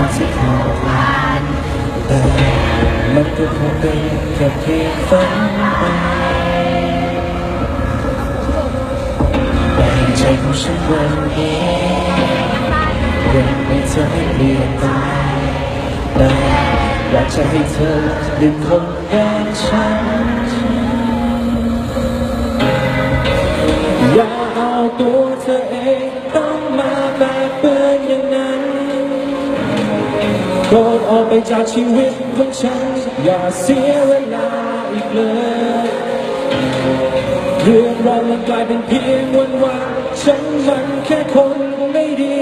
ความที่เคยผ่านแต่มันก็คงเป็นแค่เพียงฝันไปแต่ใจของฉันวันนี้ยังไม่เธอให้เปลี่ยนไปแต่อยากจะให้เธอลืมคนอย่างฉันอย่าเอาตัวเธอเอง ออกไปจากชีวิตของฉัน อย่าเสียเวลาอีกเลย เรื่องราวมันกลายเป็นเพียงวันวานฉันมันแค่คนไม่ดี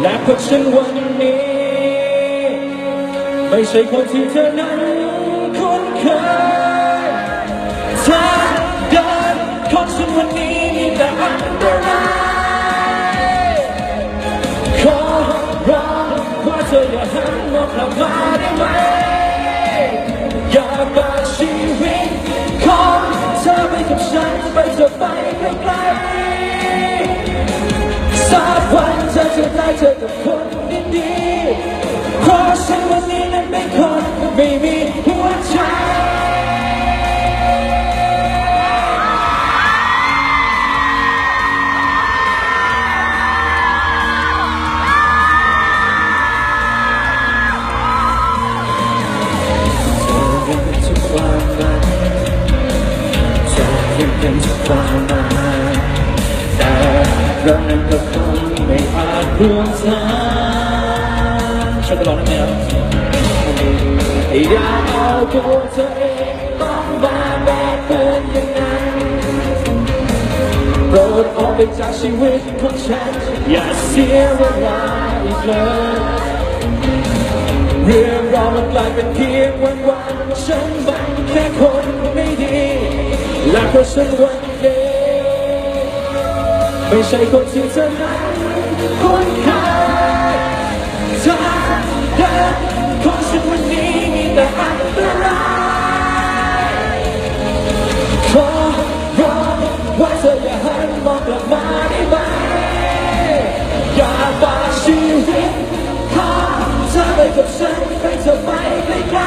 และเพราะฉันวันนี้ ไม่ใช่คนที่เธอนั้น อย่าหันมากลับมาได้ไหม อย่าบาชีวิตของเธอไปกับฉันไปเธอไปไกลๆสักวันเธอจะได้เจอกับคนดีๆเพราะฉันวันนี้นั้นเป็นคนไม่มีหัวใจ เป็นทุกความาแต่เรานั้นก็คงไม่อาจร่วมทางช่วยกันร้องได้ไหมครับอย่าเอาตัวเธอเองต้องมาแบกเปื้อนอย่างนั้นโปรดออกไปจากชีวิตของฉันอย่าเสียเวลาอีกเลยเรื่องราวมันกลายเป็นเพียงวันวันๆฉันบังแค่คนไม่ดีและเพราะฉันวัน ไม่ใช่คนที่เธอนั้นคุ้นเคยทางเดินของฉันวันนี้มีแต่อันตรายขอร้องว่าเธออย่าหันมองกลับมาได้ไหมอย่าฝากชีวิตของเธอไปกับฉันให้เธอไปไกล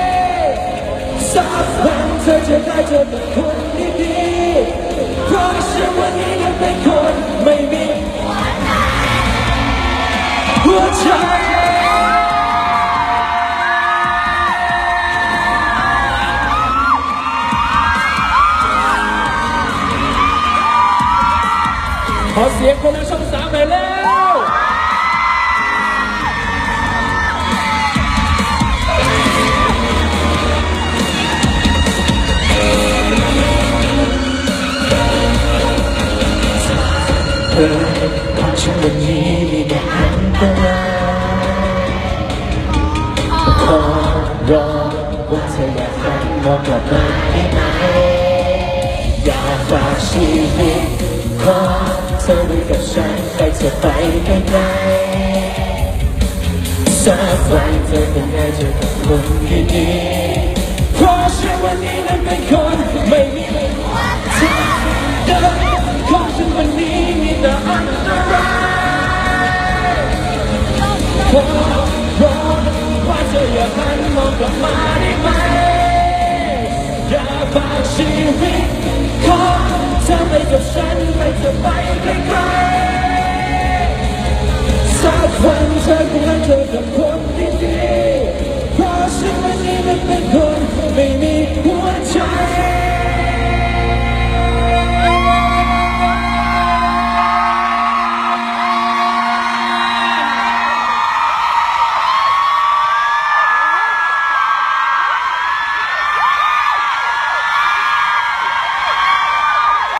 ๆสักวันเธอจะได้เจอกับคนดีๆ เพราะฉันวันนี้ยังเป็นคนไม่มีหัวใจขอเสียงคนละช่องสามหน่อยแล้ว เธอของฉันวันนี้มีแต่อันตรายขอร้องว่าเธออย่าหันมองกลับมาได้ไหมอย่าฝากชีวิตของเธอไว้กับฉันไปเธอไปไกลๆสักวันเธอคงได้เจอกับคนดีๆเพราะฉันวันนี้นั้นเป็นคน ขอร้องว่าเธออย่าหันมองกลับมาได้ไหมอย่าฝากชีวิตของเธอไปกับฉันไป